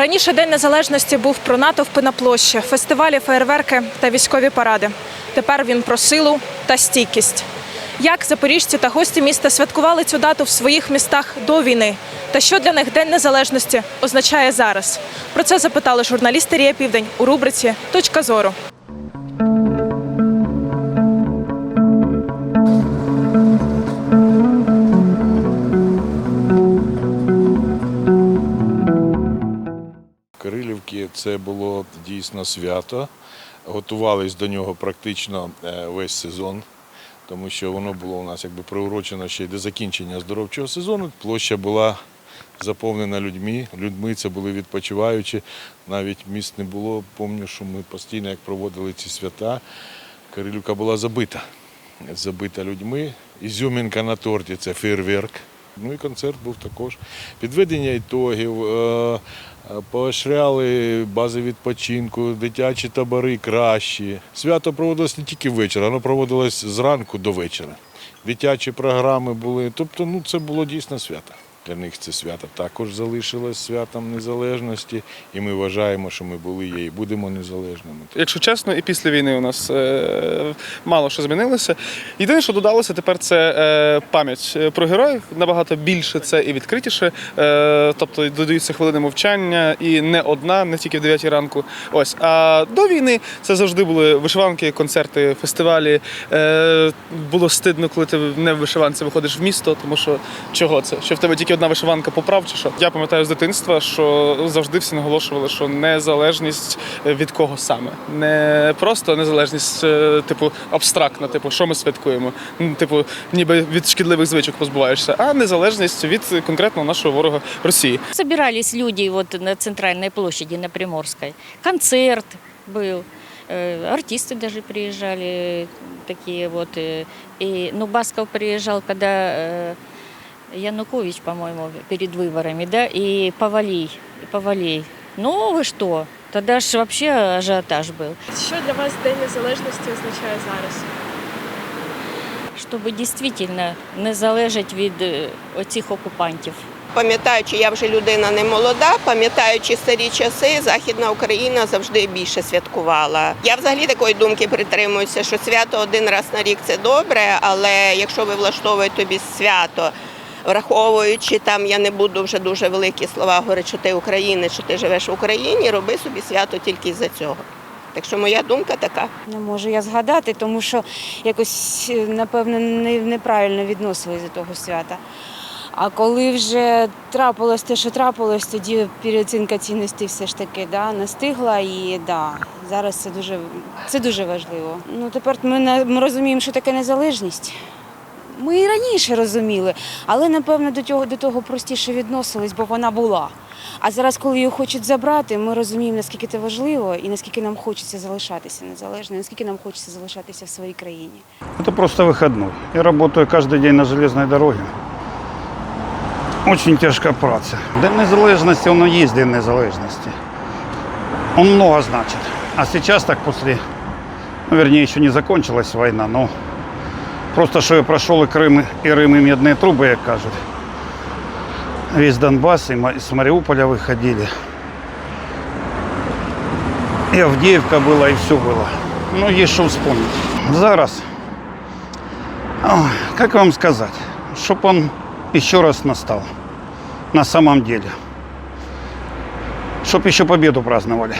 Раніше День Незалежності був про натовпи на площі, фестивалі, феєрверки та військові паради. Тепер він про силу та стійкість. Як запоріжці та гості міста святкували цю дату в своїх містах до війни? Та що для них День Незалежності означає зараз? Про це запитали журналісти Рія Південь у рубриці Точка зору. Це було дійсно свято. Готувались до нього практично е, весь сезон, тому що воно було у нас якби приурочено ще й до закінчення здоровчого сезону. Площа була заповнена людьми. Людьми це були відпочиваючі. Навіть міст не було. Пам'ятаю, що ми постійно, як проводили ці свята, Кирилівка була забита. Забита людьми. Ізюмінка на торті це фейерверк. Ну і концерт був також. Підведення ітогів, е, е, поощряли бази відпочинку, дитячі табори кращі. Свято проводилось не тільки ввечері, воно проводилось зранку до вечора. Дитячі програми були. Тобто, ну це було дійсно свято. Для них це свято також залишилось святом незалежності, і ми вважаємо, що ми були є і будемо незалежними. Якщо чесно, і після війни у нас е, мало що змінилося. Єдине, що додалося тепер, це е, пам'ять про героїв. Набагато більше це і відкритіше. Е, тобто додаються хвилини мовчання, і не одна, не тільки в 9 ранку. Ось. А до війни це завжди були вишиванки, концерти, фестивалі. Е, було стидно, коли ти не в вишиванці виходиш в місто, тому що чого це? Що в тебе тільки одна вишиванка поправ чи що? Я пам'ятаю з дитинства, що завжди всі наголошували, що незалежність від кого саме. Не просто незалежність, е, типу, абстрактна, типу, що ми святкуємо. Ну, Типу, ніби від шкідливих звичок позбуваєшся, а незалежність від конкретного нашого ворога Росії. Собирались люди вот на центральной площади, на Приморской. Концерт был. э, Артисты даже приезжали такие вот. э, И, ну, Басков приезжал, когда э, Янукович, по-моему, перед выборами, да, и Павалий. И Павалей. Ну, вы что? Тогда ж вообще ажиотаж был. Що для вас День Незалежності означає зараз? Щоб дійсно не залежать від е, оцих окупантів. Пам'ятаючи, я вже людина не молода, пам'ятаючи старі часи, Західна Україна завжди більше святкувала. Я взагалі такої думки притримуюся, що свято один раз на рік це добре, але якщо ви влаштовуєте тобі свято, враховуючи там, я не буду вже дуже великі слова говорити, що ти українець, що ти живеш в Україні, роби собі свято тільки з-за цього. Так що моя думка така. Не можу я згадати, тому що якось, е, напевно, неправильно відносились до того свята. А коли вже трапилось те, що трапилось, тоді переоцінка цінностей все ж таки да, настигла і да, зараз це дуже, це дуже важливо. Ну, тепер ми, ми розуміємо, що таке незалежність Ми і раніше розуміли, але напевно до того, до того простіше відносились, бо вона була. А зараз, коли її хочуть забрати, ми розуміємо, наскільки це важливо і наскільки нам хочеться залишатися незалежною, наскільки нам хочеться залишатися в своїй країні. Это просто выходной. Я работаю каждый день на железной дороге. Очень тяжка праця. День незалежності, воно є День незалежності. Он много значит. А сейчас так после, ну, вернее, еще не закончилась война, но Просто що я пройшов і Крим і Рим, і мідні труби, як кажуть. Весь Донбас, і з Маріуполя виходили. І Авдіївка була, і все було. Ну, є що вспомнити. Зараз, як вам сказати, щоб він ще раз настав. На самом деле. Щоб ще победу праздновали.